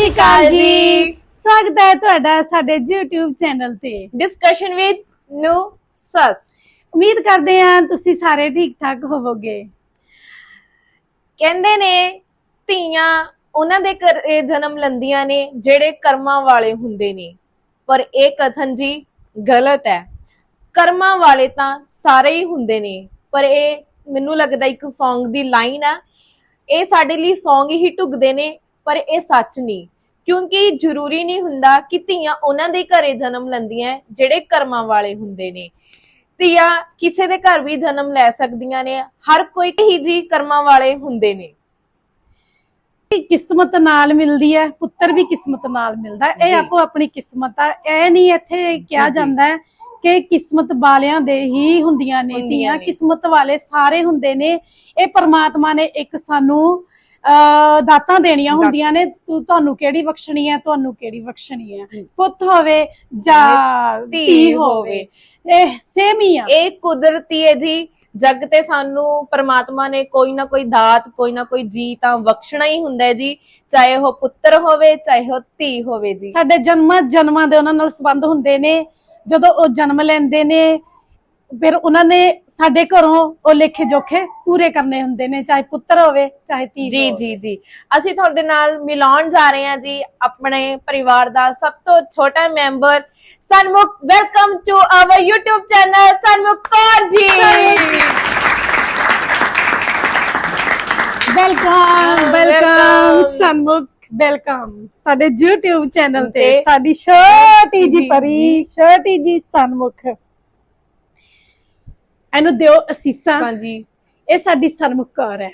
ਸ਼੍ਰੀ ਅਕਾਲ ਜੀ। ਸਵਾਗਤ ਹੈ ਤੁਹਾਡਾ ਸਾਡੇ YouTube ਚੈਨਲ ਤੇ। ਡਿਸਕਸ਼ਨ ਵਿਦ ਨੂੰ ਸਸ ਉਮੀਦ ਕਰਦੇ ਹਾਂ ਤੁਸੀਂ ਸਾਰੇ ਠੀਕ ਠਾਕ ਹੋਵੋਗੇ। ਕਹਿੰਦੇ ਨੇ ਧੀਆਂ ਉਹਨਾਂ ਦੇ ਘਰ ਜਨਮ ਲੈਂਦੀਆਂ ਨੇ ਜਿਹੜੇ ਕਰਮਾਂ ਵਾਲੇ ਹੁੰਦੇ ਨੇ। ਪਰ ਇਹ ਕਥਨ ਜੀ ਗਲਤ ਹੈ। ਕਰਮਾਂ ਵਾਲੇ ਤਾਂ ਸਾਰੇ ਹੀ ਹੁੰਦੇ ਨੇ। ਪਰ ਇਹ ਮੈਨੂੰ ਲੱਗਦਾ ਇੱਕ Song ਦੀ ਲਾਈਨ ਆ। ਇਹ ਸਾਡੇ ਲਈ Song ਹੀ ਢੁਕਦੇ ਨੇ। ਪਰ ਇਹ ਸੱਚ ਨਹੀਂ ਕਿਉਂਕਿ ਜ਼ਰੂਰੀ ਨਹੀਂ ਹੁੰਦਾ ਕਿ ਧੀਆਂ ਉਹਨਾਂ ਦੇ ਘਰੇ ਜਨਮ ਲੈਂਦੀਆਂ ਜਿਹੜੇ ਕਰਮਾਂ ਵਾਲੇ ਹੁੰਦੇ ਨੇ ਧੀਆਂ ਕਿਸੇ ਦੇ ਘਰ ਵੀ ਜਨਮ ਲੈ ਸਕਦੀਆਂ ਨੇ ਹਰ ਕੋਈ ਹੀ ਜੀ ਕਰਮਾਂ ਵਾਲੇ ਹੁੰਦੇ ਨੇ ਕਿਸਮਤ ਨਾਲ ਮਿਲਦੀ ਹੈ ਪੁੱਤਰ ਵੀ ਕਿਸਮਤ ਨਾਲ ਮਿਲਦਾ। ਇਹ। ਆਪੋ ਆਪਣੀ ਕਿਸਮਤ ਆ ਇਹ ਨਹੀਂ ਇੱਥੇ ਕਿਹਾ। ਜਾਂਦਾ ਹੈ ਕਿ ਕਿਸਮਤ ਵਾਲਿਆਂ ਦੇ ਹੀ ਹੁੰਦੀਆਂ ਨੇ ਧੀਆਂ। ਕਿਸਮਤ ਵਾਲੇ ਸਾਰੇ ਹੁੰਦੇ ਨੇ ਇਹ ਪਰਮਾਤਮਾ ਨੇ ਇੱਕ ਸਾਨੂੰ ਦਾਤਾਂ ਦੇਣੀਆਂ। ਹੁੰਦੀਆਂ ਨੇ। ਤੂੰ ਤੁਹਾਨੂੰ ਕਿਹੜੀ ਬਖਸ਼ਣੀ ਹੈ? ਤੁਹਾਨੂੰ ਕਿਹੜੀ ਬਖਸ਼ਣੀ ਹੈ। ਪੁੱਤ ਹੋਵੇ ਜਾਂ ਧੀ ਧੀ ਹੋਵੇ। ਇਹ ਸੇਮ ਹੀ ਆ। ਇਹ ਕੁਦਰਤੀ ਹੈ ਜੀ। ਜਗ ਤੇ ਸਾਨੂੰ ਪ੍ਰਮਾਤਮਾ ਨੇ ਕੋਈ ਨਾ ਕੋਈ ਦਾਤ ਕੋਈ ਨਾ ਕੋਈ ਜੀ ਤਾਂ ਬਖਸ਼ਣਾ ਹੀ ਹੁੰਦਾ ਹੈ ਜੀ। ਚਾਹੇ ਉਹ ਪੁੱਤਰ ਹੋਵੇ ਚਾਹੇ ਉਹ ਧੀ ਹੋਵੇ ਜੀ। ਸਾਡੇ ਜਨਮਾਂ ਜਨਮਾਂ ਦੇ ਉਹਨਾਂ ਨਾਲ ਸੰਬੰਧ ਹੁੰਦੇ ਨੇ। ਜਦੋਂ ਉਹ ਜਨਮ ਲੈਂਦੇ ਨੇ ਫਿਰ ਉਹਨਾਂ ਨੇ ਸਾਡੇ ਘਰੋਂ ਉਹ ਲੇਖੇ ਜੋਖੇ ਪੂਰੇ ਕਰਨੇ ਹੁੰਦੇ ਨੇ ਚਾਹੇ ਪੁੱਤਰ ਹੋਵੇ ਚਾਹੇ ਧੀ ਜੀ ਹੋਵੇ। ਜੀ ਜੀ। ਅਸੀਂ ਤੁਹਾਡੇ ਨਾਲ ਮਿਲਾਉਣ ਜਾ ਰਹੇ ਹਾਂ ਜੀ ਆਪਣੇ ਪਰਿਵਾਰ ਦਾ ਸਭ ਤੋਂ ਛੋਟਾ member Sanmukh. Welcome to our YouTube channel Sanmukh Kaur ji. Welcome welcome Welcome. Sanmukh welcome ਸਾਡੇ YouTube ਚੈਨਲ ਤੇ ਤੇ ਸਾਡੀ ਛੋਟੀ ਜੀ ਜੀ, ਪਰੀ ਛੋਟੀ ਜੀ ਸਨਮੁਖ। ਇਹਨੂੰ ਦਿਓ ਅਸੀਸਾਂ। ਹਾਂਜੀ। ਇਹ ਸਾਡੀ ਸਨਮੁਖ ਕੌਰ ਹੈ।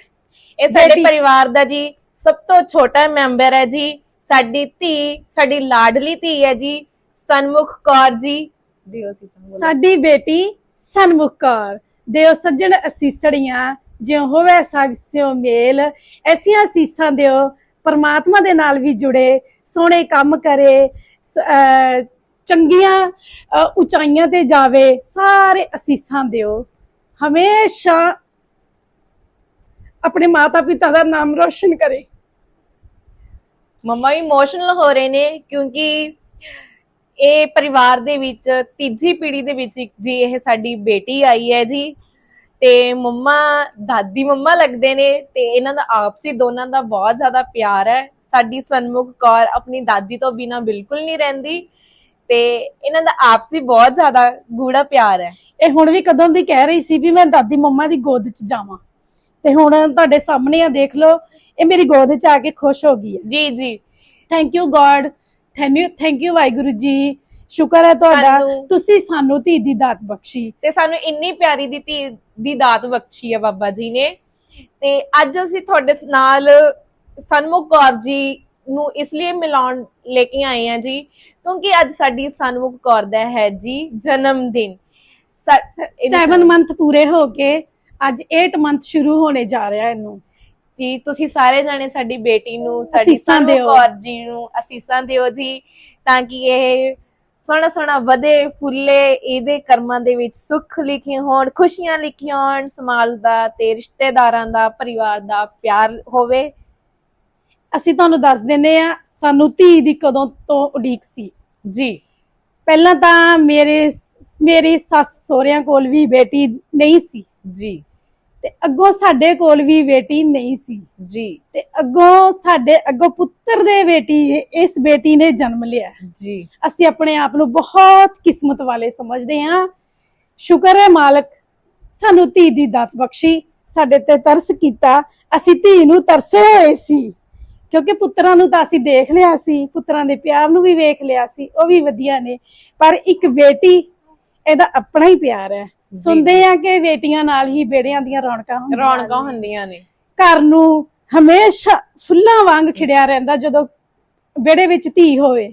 ਇਹ ਸਾਡੇ। ਪਰਿਵਾਰ ਦਾ ਜੀ ਸਭ ਤੋਂ ਛੋਟਾ ਮੈਂਬਰ ਹੈ ਜੀ। ਸਾਡੀ ਧੀ ਸਾਡੀ ਲਾਡਲੀ ਧੀ ਹੈ ਜੀ। ਸਨਮੁਖ ਕੌਰ ਜੀ। ਦਿਓ ਸੀ ਸੰਬੋਲੋ ਸਾਡੀ ਬੇਟੀ ਸਨਮੁਖ ਕੌਰ। ਦਿਓ ਸੱਜਣ ਅਸੀਸੜੀਆਂ ਜਿਉ ਹੋਵੇ ਸਾਸਿਓ ਮੇਲ। ਐਸੀਆਂ ਅਸੀਸਾਂ ਦਿਓ ਪਰਮਾਤਮਾ ਦੇ ਨਾਲ ਵੀ ਜੁੜੇ ਸੋਹਣੇ ਕੰਮ ਕਰੇ ਚੰਗੀਆਂ ਉਚਾਈਆਂ ਤੇ ਜਾਵੇ ਸਾਰੇ ਅਸੀਸਾਂ ਦਿਓ। ਹਮੇਸ਼ਾ ਆਪਣੇ ਮਾਤਾ ਪਿਤਾ ਦਾ ਨਾਮ ਰੋਸ਼ਨ ਕਰੇ। ਮੰਮਾ ਇਮੋਸ਼ਨਲ ਹੋ ਰਹੇ ਨੇ ਕਿਉਂਕਿ ਇਹ ਪਰਿਵਾਰ ਦੇ ਵਿੱਚ, ਤੀਜੀ ਪੀੜ੍ਹੀ ਦੇ ਵਿੱਚ ਇੱਕ ਜੀ, ਇਹ ਸਾਡੀ ਬੇਟੀ ਆਈ ਹੈ ਜੀ। ਤੇ ਮੰਮਾ, ਦਾਦੀ ਮੰਮਾ ਲੱਗਦੇ ਨੇ ਤੇ ਇਹਨਾਂ ਦਾ ਆਪਸੀ ਦੋਨਾਂ ਦਾ ਬਹੁਤ ਜ਼ਿਆਦਾ ਪਿਆਰ ਹੈ। ਸਾਡੀ ਸਨਮੁਖ ਕੌਰ ਆਪਣੀ ਦਾਦੀ ਤੋਂ ਬਿਨਾ ਬਿਲਕੁਲ ਨਹੀਂ ਰਹਿੰਦੀ ਤੇ ਇਹਨਾਂ ਦਾ ਆਪਸੀ ਬਹੁਤ ਜ਼ਿਆਦਾ ਗੂੜਾ ਪਿਆਰ ਹੈ। ਇਹ ਹੁਣ ਵੀ ਕਦੋਂ ਦੀ ਕਹਿ ਰਹੀ ਸੀ ਵੀ ਮੈਂ ਦਾਦੀ ਮੰਮਾ ਦੀ ਗੋਦ 'ਚ ਜਾਵਾਂ। ਤੇ ਹੁਣ ਤੁਹਾਡੇ ਸਾਹਮਣੇ ਆ ਦੇਖ ਲਓ ਇਹ ਮੇਰੀ ਗੋਦ 'ਚ ਆ ਕੇ ਖੁਸ਼ ਹੋ ਗਈ ਹੈ। ਜੀ ਜੀ। Thank you God thank you thank you Waheguru ji. ਸ਼ੁਕਰ ਹੈ ਤੁਹਾਡਾ। ਸਾਨੂੰ- ਤੁਸੀਂ ਸਾਨੂੰ ਧੀ ਦੀ ਦਾਤ ਬਖਸ਼ੀ। ਤੇ ਸਾਨੂੰ ਇੰਨੀ ਪਿਆਰੀ ਦੀ ਧੀ ਦੀ ਦਾਤ ਬਖਸ਼ੀ ਹੈ ਬਾਬਾ ਜੀ ਨੇ। ਤੇ ਅੱਜ ਅਸੀਂ ਤੁਹਾਡੇ ਨਾਲ ਸਨਮੁਖ ਕੌਰ ਜੀ ਨੂੰ ਇਸ ਲਈ ਮਿਲਾਉਣ ਲੈ ਕੇ ਆਏ ਹਾਂ ਜੀ ਕਿਉਂਕਿ ਅੱਜ ਸਾਡੀ ਸਨਮੁਖ ਕੌਰ ਦਾ ਹੈ ਜੀ ਜਨਮ ਦਿਨ 7 ਮੰਥ ਪੂਰੇ ਹੋ ਕੇ ਅੱਜ 8 ਮੰਥ ਸ਼ੁਰੂ ਹੋਣੇ ਜਾ ਰਿਹਾ ਇਹਨੂੰ। ਜੀ ਤੁਸੀਂ ਸਾਰੇ ਜਾਣੇ ਸਾਡੀ ਬੇਟੀ ਨੂੰ ਸਾਡੀ ਦਿਓ। ਕੌਰ ਜੀ ਨੂੰ ਅਸੀਸਾਂ ਦਿਓ ਜੀ ਤਾਂ ਕਿ ਇਹ ਸੋਹਣਾ ਸੋਹਣਾ ਵਧੇ ਫੁੱਲੇ ਇਹਦੇ ਕਰਮਾਂ ਦੇ ਵਿੱਚ ਸੁੱਖ ਲਿਖੇ ਹੋਣ ਖੁਸ਼ੀਆਂ ਲਿਖੀਆਂ ਹੋਣ ਸਮਾਜ ਦਾ ਤੇ ਰਿਸ਼ਤੇਦਾਰਾਂ ਦਾ ਪਰਿਵਾਰ ਦਾ ਪਿਆਰ ਹੋਵੇ। ਅਸੀਂ ਤੁਹਾਨੂੰ ਦੱਸ ਦਿੰਨੇ ਆ ਸਾਨੂੰ ਧੀ ਦੀ ਕਦੋਂ ਤੋਂ ਉਡੀਕ ਸੀ। ਜੀ। ਪਹਿਲਾਂ ਤਾਂ ਮੇਰੇ ਮੇਰੀ ਸੱਸ ਸਹੁਰਿਆਂ ਕੋਲ ਵੀ ਬੇਟੀ ਨਹੀਂ ਸੀ। ਜੀ। ਤੇ ਅੱਗੋਂ ਸਾਡੇ ਕੋਲ ਵੀ ਬੇਟੀ ਨਹੀਂ ਸੀ। ਜੀ। ਤੇ ਅੱਗੋਂ ਸਾਡੇ ਅੱਗੋਂ ਪੁੱਤਰ ਦੇ ਬੇਟੀ ਇਸ ਬੇਟੀ ਨੇ ਜਨਮ ਲਿਆ। ਜੀ। ਅਸੀਂ ਆਪਣੇ ਆਪ ਨੂੰ ਬਹੁਤ ਕਿਸਮਤ ਵਾਲੇ ਸਮਝਦੇ ਹਾਂ। ਸ਼ੁਕਰ ਹੈ ਮਾਲਕ ਸਾਨੂੰ ਧੀ ਦੀ ਦਾਤ ਬਖਸ਼ੀ ਸਾਡੇ ਤੇ ਤਰਸ ਕੀਤਾ। ਅਸੀਂ ਧੀ ਨੂੰ ਤਰਸੇ ਹੋਏ ਸੀ। ਕਿਉਂਕਿ ਪੁੱਤਰਾਂ ਨੂੰ ਤਾਂ ਅਸੀਂ ਦੇਖ ਲਿਆ ਸੀ ਪੁੱਤਰਾਂ ਦੇ ਪਿਆਰ ਨੂੰ ਵੀ ਵੇਖ ਲਿਆ ਸੀ ਉਹ ਵੀ ਵਧੀਆ ਨੇ। ਪਰ ਇੱਕ ਬੇਟੀ ਇਹਦਾ ਆਪਣਾ ਹੀ ਪਿਆਰ ਹੈ। ਸੁਣਦੇ ਆ ਕਿ ਬੇਟੀਆਂ ਨਾਲ ਹੀ ਬੇੜਿਆਂ ਦੀਆਂ ਰੌਣਕਾਂ ਹੁੰਦੀਆਂ ਰੌਣਕਾਂ। ਹੁੰਦੀਆਂ ਨੇ। ਘਰ ਨੂੰ ਹਮੇਸ਼ਾ ਫੁੱਲਾਂ ਵਾਂਗ ਖਿੜਿਆ ਰਹਿੰਦਾ ਜਦੋਂ ਵਿਹੜੇ ਵਿੱਚ ਧੀ ਹੋਵੇ।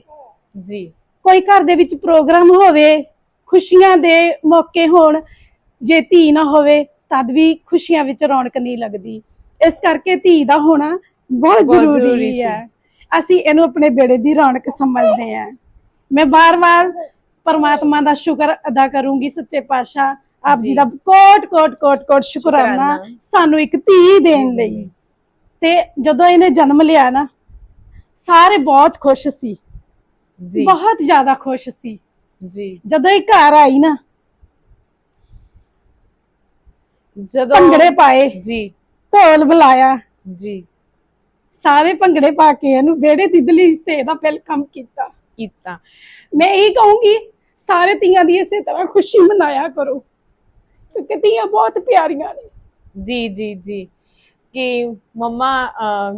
ਜੀ। ਕੋਈ ਘਰ ਦੇ ਵਿੱਚ ਪ੍ਰੋਗਰਾਮ ਹੋਵੇ ਖੁਸ਼ੀਆਂ ਦੇ ਮੌਕੇ ਹੋਣ ਜੇ ਧੀ ਨਾ ਹੋਵੇ ਤਦ ਵੀ ਖੁਸ਼ੀਆਂ ਵਿੱਚ ਰੌਣਕ ਨਹੀਂ ਲੱਗਦੀ। ਇਸ ਕਰਕੇ ਧੀ ਦਾ ਹੋਣਾ ਬਹੁਤ ਜ਼ਰੂਰੀ। ਹੈ। ਅਸੀਂ ਇਹਨੂੰ ਆਪਣੇ ਬੇੜੇ ਦੀ ਰੌਣਕ ਸਮਝਦੇ ਹਾਂ। ਮੈਂ ਬਾਰ-ਬਾਰ ਪਰਮਾਤਮਾ ਦਾ ਸ਼ੁਕਰ ਅਦਾ ਕਰੂੰਗੀ ਸੱਚੇ ਪਾਤਸ਼ਾਹ। ਆਪ ਜੀ। ਦਾ ਕੋਟ ਕੋਟ ਕੋਟ ਕੋਟ ਸ਼ੁਕਰਾਨਾ ਸ਼ੁਕਰਾਨਾ। ਸਾਨੂੰ ਇੱਕ ਧੀ ਦੇਣ ਲਈ। ਤੇ ਜਦੋਂ ਇਹਨੇ ਜਨਮ ਲਿਆ ਨਾ ਸਾਰੇ ਬਹੁਤ ਖੁਸ਼ ਸੀ। ਜੀ। ਬਹੁਤ ਜ਼ਿਆਦਾ ਖੁਸ਼ ਸੀ। ਜੀ। ਜਦੋਂ ਇਹ ਘਰ ਆਈ ਨਾ ਜਦੋਂ ਭੰਗੜੇ ਪਾਏ। ਜੀ। ਢੋਲ ਬੁਲਾਇਆ। ਜੀ। ਸਾਰੇ ਭੰਗੜੇ ਪਾ ਕੇ ਇਹਨੂੰ ਵਿਹੜੇ ਦੀ ਦਲੀਜ ਤੇ ਇਹਦਾ ਵੈਲਕਮ ਕੀਤਾ। ਕੀਤਾ। ਮੈਂ ਇਹ ਕਹੂੰਗੀ ਸਾਰੇ ਧੀਆਂ ਦੀ ਇਸੇ ਤਰ੍ਹਾਂ ਖੁਸ਼ੀ ਮਨਾਇਆ ਕਰੋ, ਕਿਉਂਕਿ ਧੀਆਂ ਬਹੁਤ ਪਿਆਰੀਆਂ ਨੇ। ਜੀ ਜੀ ਜੀ। ਕਿ ਮੰਮਾ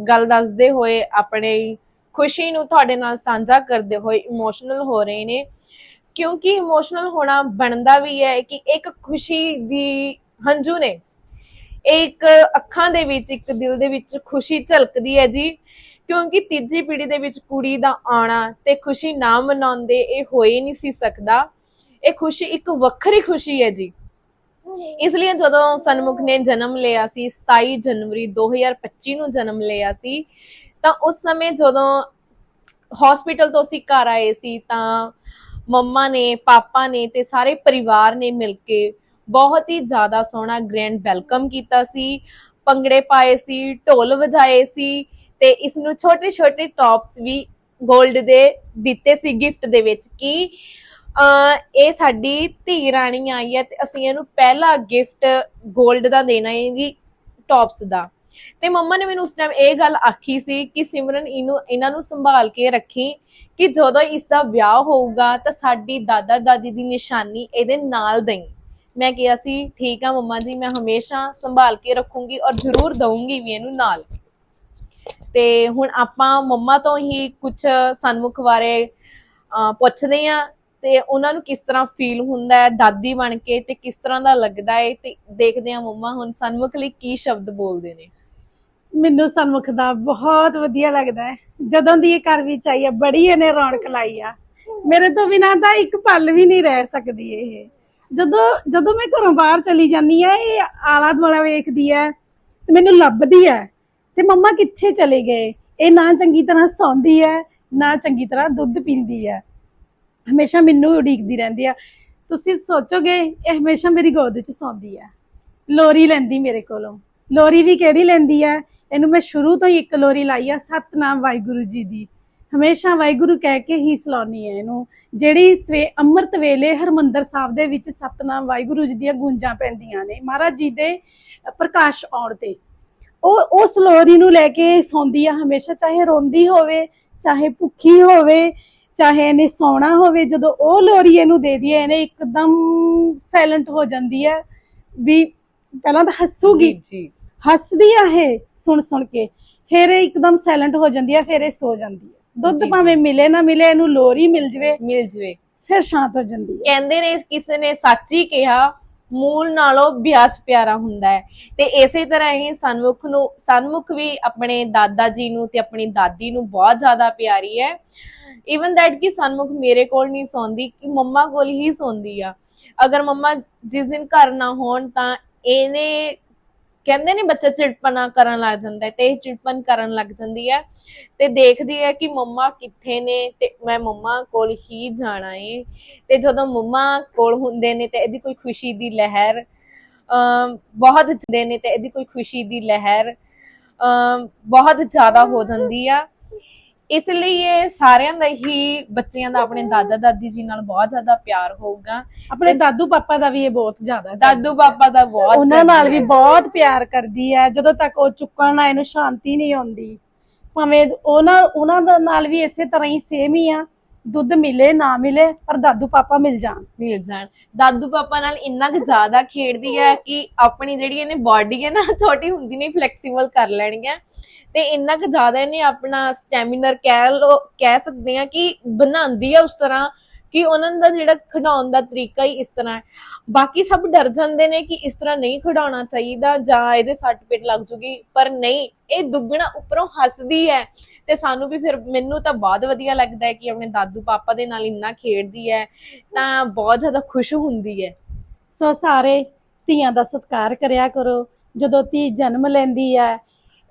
ਗੱਲ ਦੱਸਦੇ ਹੋਏ ਆਪਣੇ ਖੁਸ਼ੀ ਨੂੰ ਤੁਹਾਡੇ ਨਾਲ ਸਾਂਝਾ ਕਰਦੇ ਹੋਏ ਇਮੋਸ਼ਨਲ ਹੋ ਰਹੇ ਨੇ। ਕਿਉਂਕਿ ਇਮੋਸ਼ਨਲ ਹੋਣਾ ਬਣਦਾ ਵੀ ਹੈ ਕਿ ਇੱਕ ਖੁਸ਼ੀ ਦੀ ਹੰਝੂ ਨੇ। ਇਹ ਇੱਕ ਅੱਖਾਂ ਦੇ ਵਿੱਚ, ਇੱਕ ਦਿਲ ਦੇ ਵਿੱਚ ਖੁਸ਼ੀ ਝਲਕਦੀ ਹੈ ਜੀ। ਕਿਉਂਕਿ ਤੀਜੀ ਪੀੜ੍ਹੀ ਦੇ ਵਿੱਚ ਕੁੜੀ ਦਾ ਆਣਾ ਤੇ ਖੁਸ਼ੀ ਨਾ ਮਨਾਉਂਦੇ ਇਹ ਹੋ ਹੀ ਨਹੀਂ ਸੀ ਸਕਦਾ। ਇਹ ਖੁਸ਼ੀ ਇੱਕ ਵੱਖਰੀ ਖੁਸ਼ੀ ਹੈ ਜੀ। ਇਸ ਲਈ ਜਦੋਂ ਸਨਮੁਖ ਨੇ ਜਨਮ ਲਿਆ ਸੀ 27 ਜਨਵਰੀ 2025 ਨੂੰ ਜਨਮ ਲਿਆ ਸੀ ਤਾਂ ਉਸ ਸਮੇਂ ਜਦੋਂ ਹਸਪੀਟਲ ਤੋਂ ਅਸੀਂ ਘਰ ਆਏ ਸੀ ਤਾਂ ਮੰਮਾ ਨੇ ਪਾਪਾ ਨੇ ਤੇ ਸਾਰੇ ਪਰਿਵਾਰ ਨੇ ਮਿਲ ਕੇ ਬਹੁਤ ਹੀ ਜ਼ਿਆਦਾ ਸੋਹਣਾ ਗ੍ਰੈਂਡ ਵੈਲਕਮ ਕੀਤਾ ਸੀ। ਪੰਗੜੇ ਪਾਏ ਸੀ ਢੋਲ ਵਜਾਏ ਸੀ ਤੇ ਇਸ ਨੂੰ ਛੋਟੇ ਛੋਟੇ ਟੌਪਸ ਵੀ 골ਡ ਦੇ ਦਿੱਤੇ ਸੀ ਗਿਫਟ ਦੇ ਵਿੱਚ ਕਿ ਇਹ ਸਾਡੀ ਧੀ ਰਾਣੀ ਆਈ ਹੈ ਤੇ ਅਸੀਂ ਇਹਨੂੰ ਪਹਿਲਾ ਗਿਫਟ 골ਡ ਦਾ ਦੇਣਾ ਹੈ ਜੀ ਟੌਪਸ ਦਾ। ਤੇ ਮੰਮਾ ਨੇ ਮੈਨੂੰ ਉਸ ਟਾਈਮ ਇਹ ਗੱਲ ਆਖੀ ਸੀ ਕਿ ਸਿਮਰਨ ਇਹਨੂੰ, ਇਹਨਾਂ ਨੂੰ ਸੰਭਾਲ ਕੇ ਰੱਖੀ ਕਿ ਜਦੋਂ ਇਸ ਦਾ ਵਿਆਹ ਹੋਊਗਾ ਤਾਂ ਸਾਡੀ ਦਾਦਾ ਦਾਦੀ ਦੀ ਨਿਸ਼ਾਨੀ ਇਹਦੇ ਨਾਲ ਦੇਈ। ਮੈਂ ਕਿਹਾ ਸੀ, ਠੀਕ ਆ ਮੰਮਾ ਜੀ, ਮੈਂ ਹਮੇਸ਼ਾ ਸੰਭਾਲ ਕੇ ਰੱਖੂੰਗੀ ਔਰ ਜ਼ਰੂਰ ਦਊਂਗੀ ਵੀ ਇਹਨੂੰ ਨਾਲ। ਤੇ ਹੁਣ ਆਪਾਂ ਮੰਮਾ ਤੋਂ ਹੀ ਕੁਝ ਸਨਮੁਖ ਬਾਰੇ ਅਹ, ਪੁੱਛਦੇ ਆ ਤੇ ਉਹਨਾਂ ਨੂੰ ਕਿਸ ਤਰ੍ਹਾਂ ਫੀਲ ਹੁੰਦਾ ਹੈ ਦਾਦੀ ਬਣ ਕੇ ਤੇ ਕਿਸ ਤਰ੍ਹਾਂ ਦਾ ਲੱਗਦਾ ਹੈ ਤੇ ਦੇਖਦੇ ਆ ਮੰਮਾ ਹੁਣ ਸਨਮੁਖ ਲਈ ਕੀ ਸ਼ਬਦ ਬੋਲਦੇ ਨੇ। ਮੈਨੂੰ ਸਨਮੁਖ ਦਾ ਬਹੁਤ ਵਧੀਆ ਲੱਗਦਾ ਹੈ। ਜਦੋਂ ਦੀ ਇਹ ਘਰ ਵਿੱਚ ਆਈ ਹੈ ਬੜੀ ਇਹਨੇ ਰੌਣਕ ਲਾਈ ਆ। ਮੇਰੇ ਤੋਂ ਬਿਨਾਂ ਤਾਂ ਇੱਕ ਪਲ ਵੀ ਨਹੀਂ ਰਹਿ ਸਕਦੀ ਇਹ। ਜਦੋਂ ਜਦੋਂ ਮੈਂ ਘਰੋਂ ਬਾਹਰ ਚਲੀ ਜਾਂਦੀ ਆ ਇਹ ਆਲਾ ਦੁਆਲਾ ਵੇਖਦੀ ਹੈ ਤੇ ਮੈਨੂੰ ਲੱਭਦੀ ਹੈ। ਤੇ ਮੰਮਾ ਕਿੱਥੇ ਚਲੇ ਗਏ? ਇਹ ਨਾ ਚੰਗੀ ਤਰ੍ਹਾਂ ਸੌਂਦੀ ਹੈ, ਨਾ ਚੰਗੀ ਤਰ੍ਹਾਂ ਦੁੱਧ ਪੀਂਦੀ ਹੈ। ਹਮੇਸ਼ਾ ਮੈਨੂੰ ਉਡੀਕਦੀ ਰਹਿੰਦੀ ਆ। ਤੁਸੀਂ ਸੋਚੋਗੇ, ਇਹ ਹਮੇਸ਼ਾ ਮੇਰੀ ਗੋਦ 'ਚ ਸੌਂਦੀ ਹੈ। ਲੋਰੀ ਲੈਂਦੀ ਮੇਰੇ ਕੋਲੋਂ। ਲੋਰੀ ਵੀ ਕਿਹੜੀ ਲੈਂਦੀ ਹੈ? ਇਹਨੂੰ ਮੈਂ ਸ਼ੁਰੂ ਤੋਂ ਹੀ ਇੱਕ ਲੋਰੀ ਲਾਈ ਆ, ਸਤਨਾਮ ਵਾਹਿਗੁਰੂ ਜੀ ਦੀ। ਹਮੇਸ਼ਾ ਵਾਹਿਗੁਰੂ ਕਹਿ ਕੇ ਹੀ ਸਲਾਉਣੀ ਹੈ ਇਹਨੂੰ। ਜਿਹੜੀ ਸਵੇ, ਅੰਮ੍ਰਿਤ ਵੇਲੇ ਹਰਮੰਦਰ ਸਾਹਿਬ ਦੇ ਵਿੱਚ ਸਤਨਾਮ ਵਾਹਿਗੁਰੂ ਜੀ ਦੀਆਂ ਗੂੰਜਾਂ ਪੈਂਦੀਆਂ ਨੇ, ਮਹਾਰਾਜ ਜੀ ਦੇ ਪ੍ਰਕਾਸ਼ ਆਉਣ ਤੇ। ਉਹ ਉਸ ਲੋਰੀ ਨੂੰ ਲੈ ਕੇ ਸੌਂਦੀ ਆ ਹਮੇਸ਼ਾ ਚਾਹੇ ਰੋਂਦੀ ਹੋਵੇ ਚਾਹੇ ਭੁੱਖੀ ਹੋਵੇ ਚਾਹੇ ਇਹਨੇ ਸੌਣਾ ਹੋਵੇ ਜਦੋਂ ਉਹ ਲੋਰੀ ਇਹਨੂੰ ਦੇ ਦਈਏ ਇਹਨੇ ਇੱਕਦਮ ਸਾਇਲੈਂਟ ਹੋ ਜਾਂਦੀ ਹੈ ਵੀ ਪਹਿਲਾਂ ਤਾਂ ਹੱਸੂਗੀ। ਜੀ ਹੱਸਦੀ ਆ ਇਹ ਸੁਣ ਸੁਣ ਕੇ। ਫਿਰ ਇਹ ਇੱਕਦਮ ਸਾਇਲੈਂਟ ਹੋ ਜਾਂਦੀ ਆ ਫਿਰ ਇਹ ਸੋ ਜਾਂਦੀ ਹੈ ਦੁੱਧ। ਭਾਵੇਂ ਮਿਲੇ ਨਾ ਮਿਲੇ ਇਹਨੂੰ ਲੋਰੀ ਮਿਲ ਜਵੇ ਮਿਲ ਜਵੇ। ਫਿਰ ਸ਼ਾਂਤ ਹੋ ਜਾਂਦੀ ਹੈ ਕਹਿੰਦੇ ਨੇ ਕਿਸੇ ਨੇ ਸੱਚ ਹੀ ਕਿਹਾ ਮੂਲ ਨਾਲੋਂ ਬਿਆਸ ਪਿਆਰਾ ਹੁੰਦਾ ਹੈ। ਤੇ ਇਸੇ ਤਰ੍ਹਾਂ ਹੀ ਸਨਮੁਖ ਨੂੰ, ਸਨਮੁਖ ਵੀ ਆਪਣੇ ਦਾਦਾ ਜੀ ਨੂੰ ਤੇ ਆਪਣੀ ਦਾਦੀ ਨੂੰ ਬਹੁਤ ਜ਼ਿਆਦਾ ਪਿਆਰੀ ਹੈ। ਇਵਨ ਦੈਟ ਕਿ ਸਨਮੁਖ ਮੇਰੇ ਕੋਲ ਨਹੀਂ ਸੌਂਦੀ, ਕਿ ਮੰਮਾ ਕੋਲ ਹੀ ਸੌਂਦੀ ਆ। ਅਗਰ ਮੰਮਾ ਜਿਸ ਦਿਨ ਘਰ ਨਾ ਹੋਣ ਤਾਂ ਇਹਨੇ ਕਹਿੰਦੇ ਨੇ ਬੱਚਾ ਚਿੜਪਨਾ ਕਰਨ ਲੱਗ ਜਾਂਦਾ ਹੈ ਤੇ ਇਹ ਚਿੜਪਨ ਕਰਨ ਲੱਗ ਜਾਂਦੀ ਹੈ ਤੇ ਦੇਖਦੀ ਹੈ ਕਿ ਮੰਮਾ ਕਿੱਥੇ ਨੇ ਤੇ ਮੈਂ ਮੰਮਾ ਕੋਲ ਹੀ ਜਾਣਾ ਏ। ਤੇ ਜਦੋਂ ਮੰਮਾ ਕੋਲ ਹੁੰਦੇ ਨੇ ਤੇ ਇਹਦੀ ਕੋਈ ਖੁਸ਼ੀ ਦੀ ਲਹਿਰ ਬਹੁਤ ਹੁੰਦੇ ਨੇ ਤੇ ਇਹਦੀ ਕੋਈ ਖੁਸ਼ੀ ਦੀ ਲਹਿਰ ਬਹੁਤ ਜ਼ਿਆਦਾ ਹੋ ਜਾਂਦੀ ਆ। ਇਸ ਲਈ ਇਹ ਸਾਰਿਆਂ ਦਾ ਹੀ ਬੱਚਿਆਂ ਦਾ ਆਪਣੇ ਦਾਦਾ ਦਾਦੀ ਜੀ ਨਾਲ ਬਹੁਤ ਜ਼ਿਆਦਾ ਪਿਆਰ ਹੋਊਗਾ। ਆਪਣੇ ਦਾਦੂ ਪਾਪਾ ਦਾ ਵੀ ਇਹ ਬਹੁਤ ਜ਼ਿਆਦਾ ਦਾਦੂ ਪਾਪਾ ਦਾ ਬਹੁਤ ਉਹਨਾਂ ਨਾਲ ਵੀ। ਬਹੁਤ ਪਿਆਰ ਕਰਦੀ ਹੈ। ਜਦੋਂ ਤੱਕ ਉਹ ਚੁੱਕਣ ਨਾ ਇਹਨੂੰ ਸ਼ਾਂਤੀ ਨਹੀਂ ਆਉਂਦੀ ਭਾਵੇਂ ਉਹਨਾਂ ਉਹਨਾਂ ਦਾ ਨਾਲ ਵੀ ਇਸੇ ਤਰ੍ਹਾਂ ਹੀ ਸੇਮ ਹੀ ਆ। ਦੁੱਧ ਮਿਲੇ, ਨਾ ਮਿਲੇ, ਪਰ ਦਾਦੂ ਪਾਪਾ ਮਿਲ ਜਾਣ। ਮਿਲ ਜਾਣ। ਦਾਦੂ ਪਾਪਾ ਨਾਲ ਇੰਨਾ ਕੁ ਜ਼ਿਆਦਾ ਖੇਡਦੀ ਹੈ ਕਿ ਆਪਣੀ ਜਿਹੜੀ ਇਹਨੇ ਬਾਡੀ ਹੈ ਨਾ, ਛੋਟੀ ਹੁੰਦੀ ਨਹੀਂ ਫਲੈਕਸੀਬਲ ਕਰ ਲੈਣਗੀਆਂ। ਤੇ ਇੰਨਾ ਕੁ ਜ਼ਿਆਦਾ ਇਹਨੇ ਆਪਣਾ ਸਟੈਮਿਨਰ ਕਹਿ ਲੋ ਕਹਿ ਸਕਦੇ ਆ ਕਿ ਬਣਾਉਂਦੀ ਆ ਉਸ ਤਰ੍ਹਾਂ। ਕਿ ਉਹਨਾਂ ਦਾ ਜਿਹੜਾ ਖਿਡਾਉਣ ਦਾ ਤਰੀਕਾ ਹੀ ਇਸ ਤਰ੍ਹਾਂ ਹੈ। ਬਾਕੀ ਸਭ ਡਰ ਜਾਂਦੇ ਨੇ ਕਿ ਇਸ ਤਰ੍ਹਾਂ ਨਹੀਂ ਖਿਡਾਉਣਾ ਚਾਹੀਦਾ ਜਾਂ ਇਹਦੇ ਸੱਟ ਪੇਟ ਲੱਗ ਜੂਗੀ, ਪਰ ਨਹੀਂ, ਇਹ ਦੁੱਗਣਾ ਉੱਪਰੋਂ ਹੱਸਦੀ ਹੈ ਤੇ ਸਾਨੂੰ ਵੀ ਫਿਰ ਮੈਨੂੰ ਤਾਂ ਬਹੁਤ ਵਧੀਆ ਲੱਗਦਾ ਹੈ ਕਿ ਆਪਣੇ ਦਾਦੂ ਪਾਪਾ ਦੇ ਨਾਲ ਇੰਨਾ ਖੇਡਦੀ ਹੈ, ਤਾਂ ਬਹੁਤ ਜ਼ਿਆਦਾ ਖੁਸ਼ ਹੁੰਦੀ ਹੈ। ਸੋ ਸਾਰੇ ਧੀਆਂ ਦਾ ਸਤਿਕਾਰ ਕਰਿਆ ਕਰੋ। ਜਦੋਂ ਧੀ ਜਨਮ ਲੈਂਦੀ ਹੈ,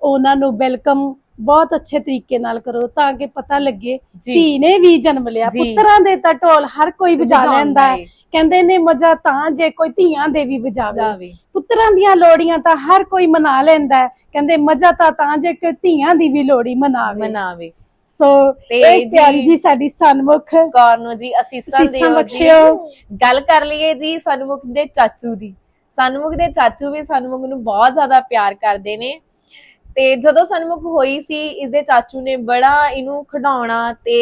ਉਹਨਾਂ ਨੂੰ ਵੈਲਕਮ ਬਹੁਤ ਅੱਛੇ ਤਰੀਕੇ ਨਾਲ ਕਰੋ ਤਾਂ ਕਿ ਪਤਾ ਲੱਗੇ ਧੀ ਨੇ ਵੀ ਜਨਮ ਲਿਆ। ਪੁੱਤਰਾਂ ਦੇ ਤਾਂ ਢੋਲ ਹਰ ਕੋਈ ਵਜਾ ਲੈਂਦਾ ਹੈ। ਕਹਿੰਦੇ ਨੇ ਮਜ਼ਾ ਤਾਂ ਜੇ ਕੋਈ ਧੀਆਂ ਦੇ ਵੀ ਵਜਾਵੇ। ਜਾਵੇ ਪੁੱਤਰਾਂ ਦੀਆਂ ਲੋੜੀਆਂ ਤਾਂ ਹਰ ਕੋਈ ਮਨਾ ਲੈਂਦਾ ਹੈ। ਕਹਿੰਦੇ ਮਜ਼ਾ ਤਾਂ ਤਾਂ ਜੇ ਕੋਈ ਧੀਆਂ ਦੀ ਵੀ ਲੋੜੀ ਮਨਾਵੇ। ਮਨਾਵੇ। ਸੋ ਇਹ ਪਿਆਰੀ ਜੀ- ਸਾਡੀ ਸਨਮੁਖ। ਕੌਰ ਨੂੰ ਜੀ ਅਸੀਸਾਂ ਦਿਓ। ਗੱਲ ਕਰ ਲਈਏ ਜੀ ਸਨਮੁਖ ਦੇ ਚਾਚੂ ਦੀ। ਸਨਮੁਖ ਦੇ ਚਾਚੂ ਵੀ ਸਨਮੁਖ ਨੂੰ ਬਹੁਤ ਜ਼ਿਆਦਾ ਪਿਆਰ ਕਰਦੇ ਨੇ। ਤੇ ਜਦੋਂ ਸਨਮੁਖ ਹੋਈ ਸੀ ਇਸਦੇ ਚਾਚੂ ਨੇ ਬੜਾ ਇਹਨੂੰ ਖਿਡਾਉਣਾ ਤੇ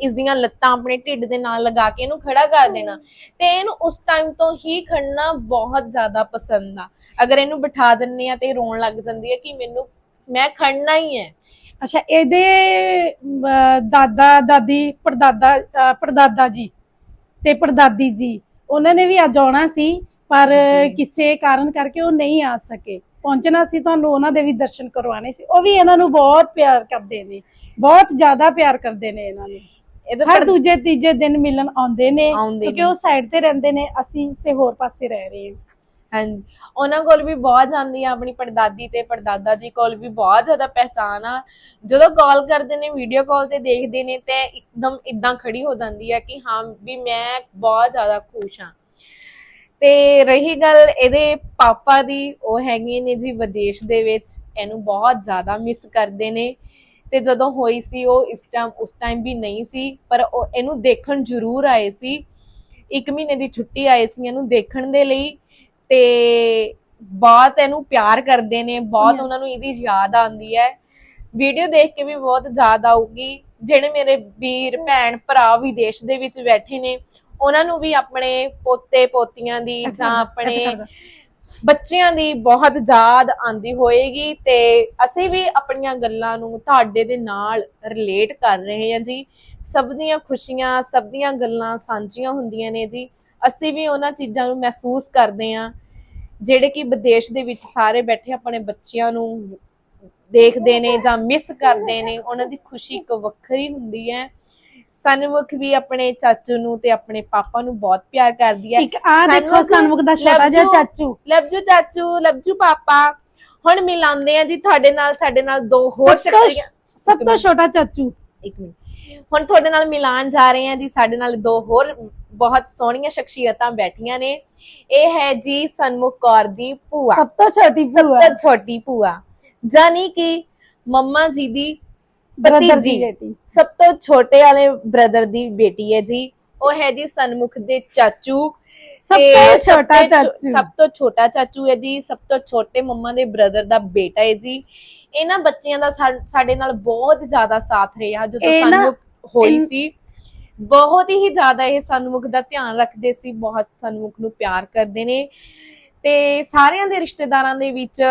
ਇਸ ਦੀਆਂ ਲੱਤਾਂ ਆਪਣੇ ਢਿੱਡ ਦੇ ਨਾਲ ਲਗਾ ਕੇ ਇਹਨੂੰ ਖੜਾ ਕਰ ਦੇਣਾ। ਤੇ ਇਹਨੂੰ ਉਸ ਟਾਈਮ ਤੋਂ ਹੀ ਖੜਨਾ ਬਹੁਤ ਜ਼ਿਆਦਾ ਪਸੰਦ ਆ। ਅਗਰ ਇਹਨੂੰ ਬਿਠਾ ਦਿੰਨੇ ਆ ਤੇ ਰੋਣ ਲੱਗ ਜਾਂਦੀ ਹੈ ਕਿ ਮੈਨੂੰ ਮੈਂ ਖੜਨਾ ਹੀ ਹੈ। ਅੱਛਾ ਇਹਦੇ ਦਾਦਾ ਦਾਦੀ ਪੜਦਾਦਾ ਅ, ਪੜਦਾਦਾ ਜੀ ਤੇ ਪੜਦਾਦੀ ਜੀ ਉਹਨਾਂ ਨੇ ਵੀ ਅੱਜ ਆਉਣਾ ਸੀ ਪਰ ਜੀ। ਕਿਸੇ ਕਾਰਨ ਕਰਕੇ ਉਹ ਨਹੀਂ ਆ ਸਕੇ। ਪਹੁੰਚਣਾ ਸੀ ਤੁਹਾਨੂੰ ਉਹਨਾਂ ਦੇ ਵੀ ਦਰਸ਼ਨ ਕਰਵਾਣੇ ਸੀ। ਉਹ ਵੀ ਇਹਨਾਂ ਨੂੰ ਬਹੁਤ ਪਿਆਰ ਕਰਦੇ ਨੇ ਬਹੁਤ ਜ਼ਿਆਦਾ ਪਿਆਰ ਕਰਦੇ ਨੇ ਇਹਨਾਂ ਨੂੰ। ਹਰ ਦੂਜੇ ਤੀਜੇ ਦਿਨ ਮਿਲਣ ਆਉਂਦੇ ਨੇ ਕਿਉਂਕਿ। ਉਹ ਸਾਈਡ ਤੇ ਰਹਿੰਦੇ ਨੇ ਅਸੀਂ ਸੇ ਹੋਰ ਪਾਸੇ ਰਹਿ ਰਹੇ ਹਾਂ। ਹਾਂਜੀ। ਉਹਨਾਂ ਕੋਲ ਵੀ ਬਹੁਤ ਜਾਂਦੀ ਆ ਆਪਣੀ ਪੜਦਾਦੀ ਤੇ ਪੜਦਾਦਾ ਜੀ ਕੋਲ ਵੀ ਬਹੁਤ ਜ਼ਿਆਦਾ ਪਹਿਚਾਨ ਆ। ਜਦੋਂ ਕਾਲ ਕਰਦੇ ਨੇ ਵੀਡੀਓ ਕਾਲ ਤੇ ਦੇਖਦੇ ਨੇ ਤੇ ਇੱਕਦਮ ਇਦਾਂ ਖੜੀ ਹੋ ਜਾਂਦੀ ਆ ਕਿ ਹਾਂ ਵੀ ਮੈਂ ਬਹੁਤ ਜ਼ਿਆਦਾ ਖੁਸ਼ ਹਾਂ। ਤੇ ਰਹੀ ਗੱਲ ਇਹਦੇ ਪਾਪਾ ਦੀ ਉਹ ਹੈਗੇ ਨੇ ਜੀ ਵਿਦੇਸ਼ ਦੇ ਵਿੱਚ ਇਹਨੂੰ ਬਹੁਤ ਜ਼ਿਆਦਾ ਮਿਸ ਕਰਦੇ ਨੇ। ਤੇ ਜਦੋਂ ਹੋਈ ਸੀ ਉਹ ਇਸ ਟਾਈਮ ਉਸ ਟਾਈਮ ਵੀ ਨਹੀਂ ਸੀ ਪਰ ਉਹ ਇਹਨੂੰ ਦੇਖਣ ਜ਼ਰੂਰ ਆਏ ਸੀ। ਇੱਕ ਮਹੀਨੇ ਦੀ ਛੁੱਟੀ ਆਏ ਸੀ ਇਹਨੂੰ ਦੇਖਣ ਦੇ ਲਈ ਤੇ ਬਹੁਤ ਇਹਨੂੰ ਪਿਆਰ ਕਰਦੇ ਨੇ ਬਹੁਤ. ਉਹਨਾਂ ਨੂੰ ਇਹਦੀ ਯਾਦ ਆਉਂਦੀ ਹੈ। ਵੀਡੀਓ ਦੇਖ ਕੇ ਵੀ ਬਹੁਤ ਯਾਦ ਆਊਗੀ। ਜਿਹੜੇ ਮੇਰੇ ਵੀਰ ਭੈਣ ਭਰਾ ਵਿਦੇਸ਼ ਦੇ ਵਿੱਚ ਬੈਠੇ ਨੇ ਉਹਨਾਂ ਨੂੰ ਵੀ ਆਪਣੇ ਪੋਤੇ ਪੋਤੀਆਂ ਦੀ ਜਾਂ ਆਪਣੇ ਬੱਚਿਆਂ ਦੀ ਬਹੁਤ ਯਾਦ ਆਂਦੀ ਹੋਏਗੀ ਤੇ ਅਸੀਂ ਵੀ ਆਪਣੀਆਂ ਗੱਲਾਂ ਨੂੰ ਤੁਹਾਡੇ ਦੇ ਨਾਲ ਰਿਲੇਟ ਕਰ ਰਹੇ ਹਾਂ ਜੀ। ਸਭ ਦੀਆਂ ਖੁਸ਼ੀਆਂ ਸਭ ਦੀਆਂ ਗੱਲਾਂ ਸਾਂਝੀਆਂ ਹੁੰਦੀਆਂ ਨੇ ਜੀ। ਅਸੀਂ ਵੀ ਉਹਨਾਂ ਚੀਜ਼ਾਂ ਨੂੰ ਮਹਿਸੂਸ ਕਰਦੇ ਹਾਂ ਜਿਹੜੇ ਕਿ ਵਿਦੇਸ਼ ਦੇ ਵਿੱਚ ਸਾਰੇ ਬੈਠੇ ਆਪਣੇ ਬੱਚਿਆਂ ਨੂੰ ਦੇਖਦੇ ਨੇ ਜਾਂ ਮਿਸ ਕਰਦੇ ਨੇ ਉਹਨਾਂ ਦੀ ਖੁਸ਼ੀ ਇੱਕ ਵੱਖਰੀ ਹੁੰਦੀ ਹੈ। ਸਨਮੁਖ ਵੀ ਆਪਣੇ ਚਾਚੂ ਨੂੰ ਤੇ ਆਪਣੇ ਪਾਪਾ ਨੂੰ ਬਹੁਤ ਪਿਆਰ ਕਰਦੀ ਹੈ। ਆ ਦੇਖੋ ਸਨਮੁਖ, ਦਾ ਛੋਟਾ ਜਿਹਾ। ਚਾਚੂ। ਲਵਜੂ ਚਾਚੂ ਲਵਜੂ ਪਾਪਾ। ਹੁਣ ਮਿਲਾਉਂਦੇ ਆ ਜੀ ਤੁਹਾਡੇ ਨਾਲ ਸਾਡੇ ਨਾਲ ਦੋ ਹੋਰ ਸਭ ਤੋਂ- ਸ਼ਕਤੀਆਂ ਸਭ ਤੋਂ ਛੋਟਾ ਚਾਚੂ। ਇੱਕ ਮਿੰਟ। ਹੁਣ ਤੁਹਾਡੇ ਨਾਲ ਮਿਲਾਨ ਜਾ ਰਹੇ ਆ ਜੀ ਸਾਡੇ ਨਾਲ ਦੋ ਹੋਰ ਬਹੁਤ ਸੋਹਣੀਆਂ ਸ਼ਖਸੀਅਤਾਂ ਬੈਠੀਆਂ ਨੇ। ਇਹ ਹੈ ਜੀ ਸਨਮੁਖ ਕੌਰ ਦੀ ਭੂਆ। ਸਭ ਤੋਂ ਛੋਟੀ ਸਭ ਭੂਆ। ਤੋਂ ਛੋਟੀ ਭੂਆ। ਜਾਨੀ ਕਿ ਮੰਮਾ ਜੀ ਦੀ ਭਤੀਜੀ ਸਭ ਤੋਂ ਛੋਟੇ ਵਾਲੇ ਬ੍ਰਦਰ ਦੀ ਬੇਟੀ ਹੈ ਜੀ। ਉਹ ਹੈ ਜੀ ਸਨਮੁਖ ਦੇ ਚਾਚੂ। ਸਭ ਤੇ ਛੋਟਾ ਚਾਚੂ। ਸਭ ਤੋਂ ਛੋਟਾ ਚਾਚੂ ਹੈ ਜੀ ਸਭ ਤੋਂ ਛੋਟੇ ਮੰਮਾ ਦੇ ਬ੍ਰਦਰ ਦਾ ਬੇਟਾ ਹੈ ਜੀ। ਇਹਨਾਂ ਬੱਚਿਆਂ ਦਾ ਸਾਡੇ ਨਾਲ ਬਹੁਤ ਜ਼ਿਆਦਾ ਸਾਥ ਰਿਹਾ ਜਦੋਂ ਸਨਮੁਖ ਹੋਈ ਸੀ। ਬਹੁਤ ਹੀ ਜ਼ਿਆਦਾ ਇਹ ਸਨਮੁਖ ਦਾ ਧਿਆਨ ਰੱਖਦੇ ਸੀ ਬਹੁਤ ਸਨਮੁਖ ਨੂੰ ਪਿਆਰ ਕਰਦੇ ਨੇ। ਤੇ ਸਾਰਿਆਂ ਦੇ ਰਿਸ਼ਤੇਦਾਰਾਂ ਦੇ ਵਿੱਚ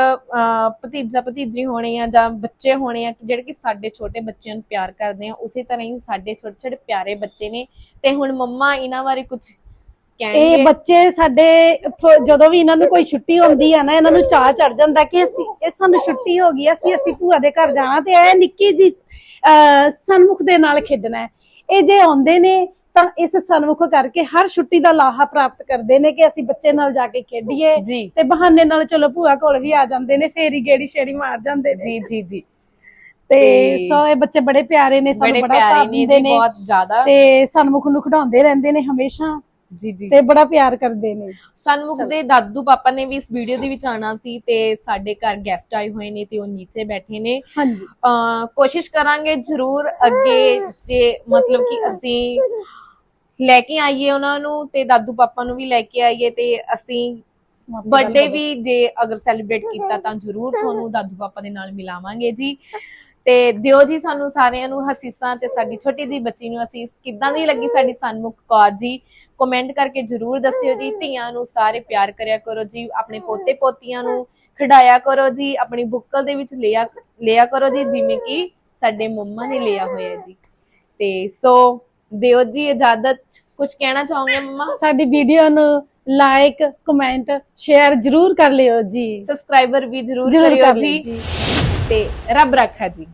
ਭਤੀਜਾ ਭਤੀਜੀ ਹੋਣੇ ਆ ਜਾਂ ਬੱਚੇ ਹੋਣੇ ਆ ਜਿਹੜੇ ਕਿ ਸਾਡੇ ਛੋਟੇ ਬੱਚਿਆਂ ਨੂੰ ਪਿਆਰ ਕਰਦੇ ਆ ਉਸੇ ਤਰ੍ਹਾਂ ਹੀ ਸਾਡੇ ਛੋਟੇ ਛੋਟੇ ਪਿਆਰੇ ਬੱਚੇ ਨੇ। ਤੇ ਹੁਣ ਮੰਮਾ ਇਹਨਾਂ ਬਾਰੇ ਕੁਝ ਇਹ ਬੱਚੇ ਸਾਡੇ ਜਦੋਂ ਵੀ ਇਹਨਾਂ ਨੂੰ ਕੋਈ ਛੁੱਟੀ ਹੁੰਦੀ ਆ ਨਾ ਇਹਨਾਂ ਨੂੰ ਚਾਹ ਚੜ ਜਾਂਦਾ ਕਿ ਅਸੀਂ ਇਹ ਸਾਨੂੰ ਛੁੱਟੀ ਹੋ ਗਈ ਅਸੀਂ ਅਸੀਂ ਭੂਆ ਦੇ ਘਰ ਜਾਣਾ ਤੇ ਇਹ ਨਿੱਕੀ ਜੀ ਅਹ, ਸਨਮੁਖ ਦੇ ਨਾਲ ਖੇਡਣਾ ਇਹ ਜੇ ਆਉਂਦੇ ਨੇ ਤਾਂ ਇਸ ਸਨਮੁਖ ਕਰਕੇ ਹਰ ਛੁੱਟੀ ਦਾ ਲਾਹਾ ਪ੍ਰਾਪਤ ਕਰਦੇ ਨੇ ਕਿ ਅਸੀਂ ਬੱਚੇ ਨਾਲ ਜਾ ਕੇ ਖੇਡੀਏ ਤੇ ਬਹਾਨੇ ਨਾਲ ਚਲੋ ਭੂਆ ਕੋਲ ਵੀ ਆ ਜਾਂਦੇ ਨੇ ਫੇਰੀ ਗੇੜੀ ਛੇੜੀ ਮਾਰ ਜਾਂਦੇ ਨੇ। ਜੀ ਜੀ ਜੀ। ਤੇ ਸੋ ਇਹ ਬੱਚੇ ਬੜੇ ਪਿਆਰੇ ਨੇ ਸਾਨੂੰ ਬੜੇ ਸਾਥ ਦਿੰਦੇ ਨੇ ਬਹੁਤ ਜ਼ਿਆਦਾ। ਤੇ ਸਨਮੁਖ ਨੂੰ ਖਿਡਾਉਂਦੇ ਰਹਿੰਦੇ ਨੇ ਹਮੇਸ਼ਾ ਜੀ ਜੀ। ਤੇ ਬੜਾ ਪਿਆਰ ਕਰਦੇ ਨੇ। ਸਨਮੁਖ ਦੇ ਦਾਦੂ ਪਾਪਾ ਨੇ ਵੀ ਇਸ ਵੀਡੀਓ ਦੇ ਵਿੱਚ ਆਣਾ ਸੀ ਤੇ ਸਾਡੇ ਘਰ ਗੈਸਟ ਆਏ ਹੋਏ ਨੇ ਤੇ ਉਹ ਨੀਚੇ ਬੈਠੇ ਨੇ। ਹਾਂਜੀ। ਕੋਸ਼ਿਸ਼ ਕਰਾਂਗੇ ਜ਼ਰੂਰ ਅੱਗੇ ਜੇ ਮਤਲਬ ਕਿ ਅਸੀਂ ਲੈ ਕੇ ਆਈਏ ਉਹਨਾਂ ਨੂੰ ਤੇ ਦਾਦੂ ਪਾਪਾ ਨੂੰ ਵੀ ਲੈ ਕੇ ਆਈਏ ਤੇ ਅਸੀਂ ਬਰਥਡੇ ਵੀ ਜੇ ਅਗਰ ਸੈਲੀਬ੍ਰੇਟ ਕੀਤਾ ਤਾਂ ਜ਼ਰੂਰ ਤੁਹਾਨੂੰ ਦਾਦੂ ਪਾਪਾ ਦੇ ਨਾਲ ਮਿਲਾਵਾਂਗੇ ਜੀ। ਤੇ ਦਿਓ ਜੀ ਸਾਨੂੰ ਸਾਰਿਆਂ ਨੂੰ ਹਸੀਸਾਂ ਤੇ ਸਾਡੀ ਛੋਟੀ ਜੀ ਬੱਚੀ ਨੂੰ ਅਸੀਸ ਕਿੱਦਾਂ ਦੀ ਲੱਗੀ ਸਾਡੀ ਸਨਮੁਖ ਕੌਰ ਜੀ ਕਮੈਂਟ ਕਰਕੇ ਜ਼ਰੂਰ ਦੱਸਿਓ ਜੀ। ਧੀਆਂ ਨੂੰ ਸਾਰੇ ਪਿਆਰ ਕਰਿਆ ਕਰੋ ਜੀ ਆਪਣੇ ਪੋਤੇ ਪੋਤੀਆਂ ਨੂੰ ਖਿਡਾਇਆ ਕਰੋ ਜੀ ਆਪਣੀ ਬੁੱਕਲ ਦੇ ਵਿੱਚ ਲਿਆ ਲਿਆ ਕਰੋ ਜੀ ਜਿਵੇਂ ਕਿ ਸਾਡੇ ਮੰਮਾ ਨੇ ਲਿਆ ਹੋਇਆ ਜੀ। ਤੇ ਸੋ ਦਿਓ ਜੀ ਇਜਾਜ਼ਤ। ਕੁਝ ਕਹਿਣਾ ਚਾਹੋਗੇ ਮੰਮਾ? ਸਾਡੀ ਵੀਡੀਓ ਨੂੰ ਲਾਈਕ ਕਮੈਂਟ ਸ਼ੇਅਰ ਜਰੂਰ ਕਰ ਲਿਓ ਜੀ। ਸਬਸਕ੍ਰਾਈਬਰ ਵੀ ਜ਼ਰੂਰ ਜਰੂਰ ਕਰਿਓ ਕਰ ਲਿਓ ਜੀ। ਜੀ। ਤੇ ਰੱਬ ਰੱਖਾ ਜੀ।